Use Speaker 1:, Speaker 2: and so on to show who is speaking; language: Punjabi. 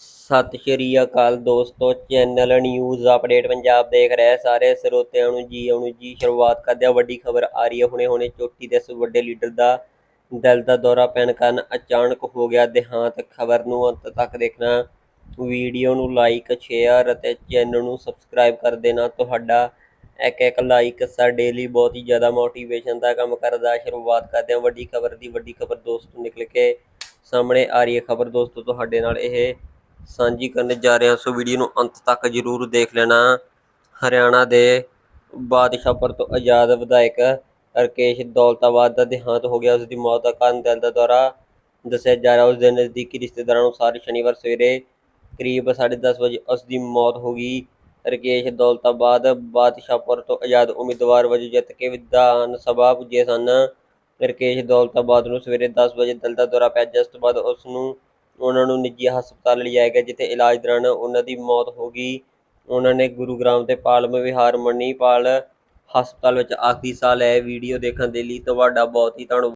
Speaker 1: ਸਤਿ ਸ਼੍ਰੀ ਅਕਾਲ ਦੋਸਤੋ, ਚੈਨਲ ਨਿਊਜ਼ ਅਪਡੇਟ ਪੰਜਾਬ ਦੇਖ ਰਹੇ ਸਾਰੇ ਸਰੋਤਿਆਂ ਨੂੰ ਜੀ ਆਉਣ ਜੀ ਸ਼ੁਰੂਆਤ ਕਰਦੇ ਹਾਂ। ਵੱਡੀ ਖਬਰ ਆ ਰਹੀ ਹੈ ਹੁਣੇ ਹੁਣੇ ਚੋਟੀ ਦੇ ਵੱਡੇ ਲੀਡਰ ਦਾ ਦਿਲ ਦਾ ਦੌਰਾ ਪੈਣ ਕਾਰਨ ਅਚਾਨਕ ਹੋ ਗਿਆ ਦੇਹਾਂਤ। ਖਬਰ ਨੂੰ ਅੰਤ ਤੱਕ ਦੇਖਣਾ, ਵੀਡੀਓ ਨੂੰ ਲਾਈਕ ਸ਼ੇਅਰ ਅਤੇ ਚੈਨਲ ਨੂੰ ਸਬਸਕ੍ਰਾਈਬ ਕਰ ਦੇਣਾ। ਤੁਹਾਡਾ ਇੱਕ ਇੱਕ ਲਾਈਕ ਸਾਡੇ ਲਈ ਬਹੁਤ ਹੀ ਜ਼ਿਆਦਾ ਮੋਟੀਵੇਸ਼ਨ ਦਾ ਕੰਮ ਕਰਦਾ। ਸ਼ੁਰੂਆਤ ਕਰਦੇ ਹਾਂ ਵੱਡੀ ਖਬਰ ਦੀ। ਵੱਡੀ ਖਬਰ ਦੋਸਤੋ ਨਿਕਲ ਕੇ ਸਾਹਮਣੇ ਆ ਰਹੀ ਹੈ। ਖਬਰ ਦੋਸਤੋ, ਤੁਹਾਡੇ ਨਾਲ ਇਹ ਸਾਂਝੀ ਕਰਨ ਜਾ ਰਹੇ। ਹਾਂ ਸੋ ਵੀਡੀਓ ਨੂੰ ਅੰਤ ਤੱਕ ਜਰੂਰ ਦੇਖ ਲੈਣਾ। ਹਰਿਆਣਾ ਦੇ ਬਾਦਸ਼ਾਹਪੁਰ ਤੋਂ ਆਜ਼ਾਦ ਵਿਧਾਇਕ ਰਕੇਸ਼ ਦੌਲਤਾਬਾਦ ਦਾ ਦੇਹਾਂਤ ਹੋ ਗਿਆ। ਉਸ ਦੀ ਮੌਤ ਦਾ ਕਾਰਨ ਦਿਲ ਦਾ ਦੌਰਾ ਦੱਸਿਆ ਜਾ ਰਿਹਾ। ਉਸ ਦੇ ਨਜ਼ਦੀਕੀ ਰਿਸ਼ਤੇਦਾਰਾਂ ਅਨੁਸਾਰ ਸ਼ਨੀਵਾਰ ਸਵੇਰੇ ਕਰੀਬ 10:30 ਵਜੇ ਉਸ ਦੀ ਮੌਤ ਹੋ ਗਈ। ਰਕੇਸ਼ ਦੌਲਤਾਬਾਦ ਬਾਦਸ਼ਾਹਪੁਰ ਤੋਂ ਆਜ਼ਾਦ ਉਮੀਦਵਾਰ ਵਜੋਂ ਜਿੱਤ ਕੇ ਵਿਧਾਨ ਸਭਾ ਪੁੱਜੇ ਸਨ। ਰਕੇਸ਼ ਦੌਲਤਾਬਾਦ ਨੂੰ ਸਵੇਰੇ 10 ਵਜੇ ਦਿਲ ਦਾ ਦੌਰਾ ਪਿਆ ਜਿਸ ਤੋਂ ਬਾਅਦ ਉਸ ਨੂੰ ਉਹਨਾਂ ਨੂੰ ਨਿੱਜੀ ਹਸਪਤਾਲ ਲਿਜਾਇਆ ਗਿਆ, ਜਿੱਥੇ ਇਲਾਜ ਦੌਰਾਨ ਉਹਨਾਂ ਦੀ ਮੌਤ ਹੋ ਗਈ। ਉਹਨਾਂ ਨੇ ਗੁਰੂਗ੍ਰਾਮ ਤੇ ਪਾਲਮ ਵਿਹਾਰ ਮਣੀਪਾਲ ਹਸਪਤਾਲ ਵਿੱਚ ਆਖਰੀ ਸਾਹ ਲਿਆ ਵੀਡੀਓ ਦੇਖਣ ਦੇ ਲਈ, ਤੁਹਾਡਾ ਬਹੁਤ ਹੀ ਧੰਨਵਾਦ।